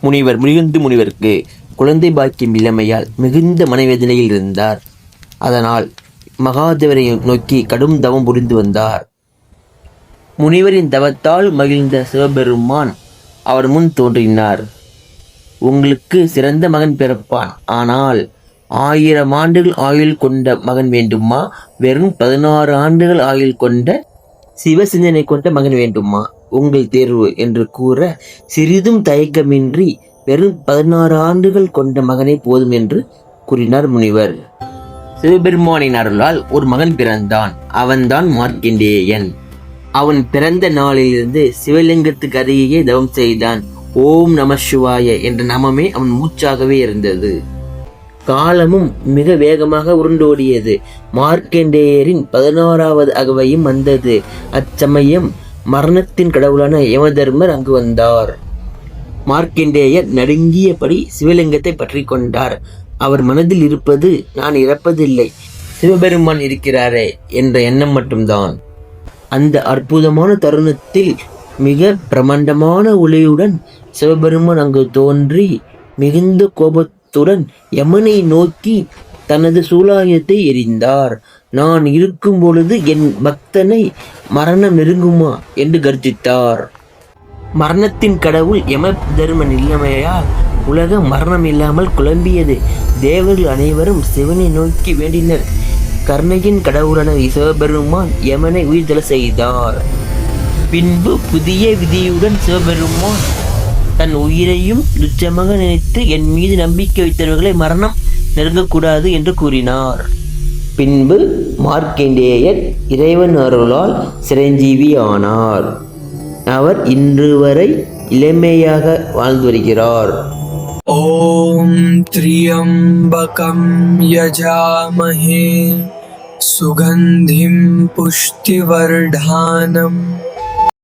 முனிவர் மிகுந்து முனிவருக்கு குழந்தை பாக்கியம் இளமையால் மிகுந்த மனவேதனையில் இருந்தார். அதனால் மகாதேவரை நோக்கி கடும் தவம் புரிந்து வந்தார். முனிவரின் தவத்தால் மகிழ்ந்த சிவபெருமான் அவர் முன் தோன்றினார். உங்களுக்கு சிறந்த மகன் பிறப்பான். ஆனால் ஆயிரம் ஆண்டுகள் ஆயுள் கொண்ட மகன் வேண்டுமா? வெறும் பதினாறு ஆண்டுகள் ஆயுள் கொண்ட சிவசிந்தனை கொண்ட மகன் வேண்டுமா? உங்கள் தேர்வு என்று கூற சிறிதும் தயக்கமின்றி வெறும் பதினாறு ஆண்டுகள் கொண்ட மகனே போதும் என்று கூறினார் முனிவர். சிவபெருமானின் அருளால் ஒரு மகன் பிறந்தான். அவன்தான் மார்க்கண்டேயன். அவன் பிறந்த நாளிலிருந்து சிவலிங்கத்துக்கு அருகே தவம் செய்தான். ஓம் நம சிவாய என்ற நாமமே அவன் மூச்சாகவே இருந்தது. காலமும் மிக வேகமாக உருண்டோடியது. மார்க்கண்டேயரின் பதினோராவது அகவையும் வந்தது. அச்சமயம் மரணத்தின் கடவுளான யமதர்மர் அங்கு வந்தார். மார்க்கண்டேயர் நடுங்கியபடி சிவலிங்கத்தை பற்றி கொண்டார். அவர் மனதில் இருப்பது நான் இறப்பதில்லை சிவபெருமான் இருக்கிறாரே என்ற எண்ணம் மட்டும்தான். அந்த அற்புதமான தருணத்தில் மிக பிரமாண்டமான ஒளியுடன் சிவபெருமான் அங்கு தோன்றி மிகுந்த கோபத்துடன் யமனை நோக்கி தனது சூலாயத்தை எரிந்தார். நான் இருக்கும் பொழுது என் பக்தனை மரணம் நெருங்குமா? என்று கர்ஜித்தார். மரணத்தின் கடவுள் யம தர்ம இல்லமையால் உலகம் மரணம் இல்லாமல் குழம்பியது. தேவர்கள் அனைவரும் சிவனை நோக்கி வேண்டினர். கர்ணையின் கடவுளான சிவபெருமான் யமனை உயிர்தல செய்தார். பின்பு புதிய விதியுடன் சிவபெருமான் தன் உயிரையும் துச்சமாக நினைத்து என் மீது நம்பிக்கை வைத்தவர்களை மரணம் நெருங்கக்கூடாது என்று கூறினார். பின்பு மார்க்கண்டேயர் இறைவன் அருளால் சிரஞ்சீவி ஆனார் அவர் இன்று வரை இளமையாக வாழ்ந்து வருகிறார். ஓம் திரியம்பகம் யஜாமஹே. சுகந்திம் புஷ்டிவர்டானம்